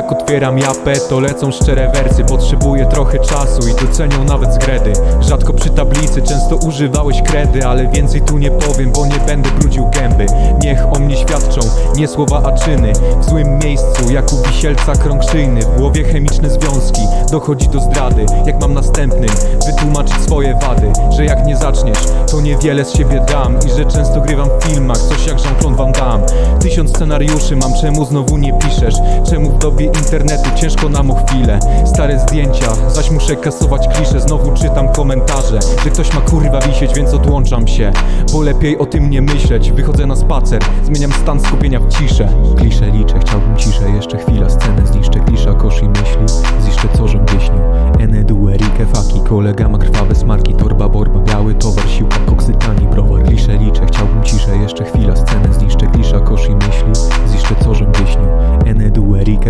odbieram japę, to lecą szczere wersy. Potrzebuję trochę czasu i docenią nawet zgredy Rzadko przy tablicy, często używałeś kredy Ale więcej tu nie powiem, bo nie będę brudził gęby. Niech o mnie świadczą, nie słowa, a czyny. W złym miejscu, jak u wisielca krąg szyjny. W głowie chemiczne związki, dochodzi do zdrady Jak mam następnym wytłumaczyć swoje wady Że jak nie zaczniesz, to niewiele z siebie dam I że często grywam w filmach, coś jak Jean-Claude Van Damme Tysiąc scenariuszy mam, czemu znowu nie piszesz? Czemu w dobie internetu ciężko nam o chwilę? Stare zdjęcia, zaś muszę kasować klisze Znowu czytam komentarze, że ktoś ma kurwa wisieć, więc odłączam się Bo lepiej o tym nie myśleć Wychodzę na spacer, zmieniam stan skupienia w ciszę Klisze liczę, chciałbym ciszę, jeszcze chwila Scenę zniszczę, klisza, kosz i Kolega ma krwawe smarki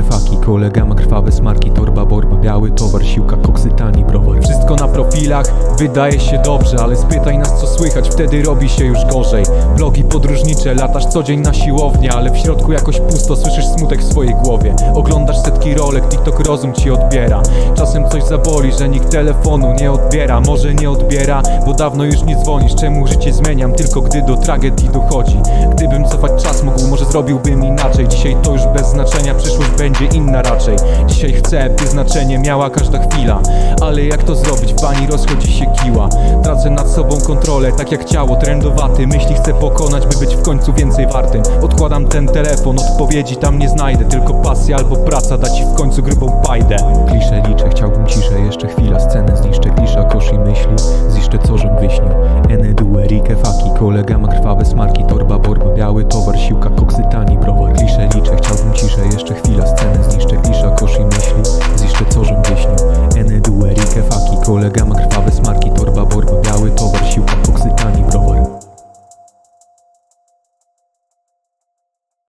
Faki, kolega ma krwawe smarki Torba, borba, biały towar, siłka, koksy, tani browar. Wszystko na profilach, wydaje się dobrze Ale spytaj nas co słychać, wtedy robi się już gorzej. Blogi podróżnicze, latasz co dzień na siłownię Ale w środku jakoś pusto, słyszysz smutek w swojej głowie. Oglądasz setki rolek, TikTok rozum ci odbiera. Czasem coś zaboli, że nikt telefonu nie odbiera. Może nie odbiera, bo dawno już nie dzwonisz. Czemu życie zmieniam, tylko gdy do tragedii dochodzi. Gdybym cofać czas mógł, może zrobiłbym inaczej. Dzisiaj to już bez znaczenia, przyszłość będzie inna raczej. Dzisiaj chcę, by znaczenie miała każda chwila. Ale jak to zrobić, w bani rozchodzi się kiła. Tracę nad sobą kontrolę, tak jak ciało trendowaty Myśli chcę pokonać, by być w końcu więcej wartym. Odkładam ten telefon, odpowiedzi tam nie znajdę. Tylko pasja albo praca da ci w końcu grubą pajdę Klisze liczę, chciałbym ciszę, jeszcze chwila Scenę zniszczę, klisza, kosz i myśli Ziszczę co żem wyśnił. Enedu, Erike, Faki, kolega ma krwawe smarki. Torba, borba, biały towar, siłka, koksy, tani browar klisza, kosz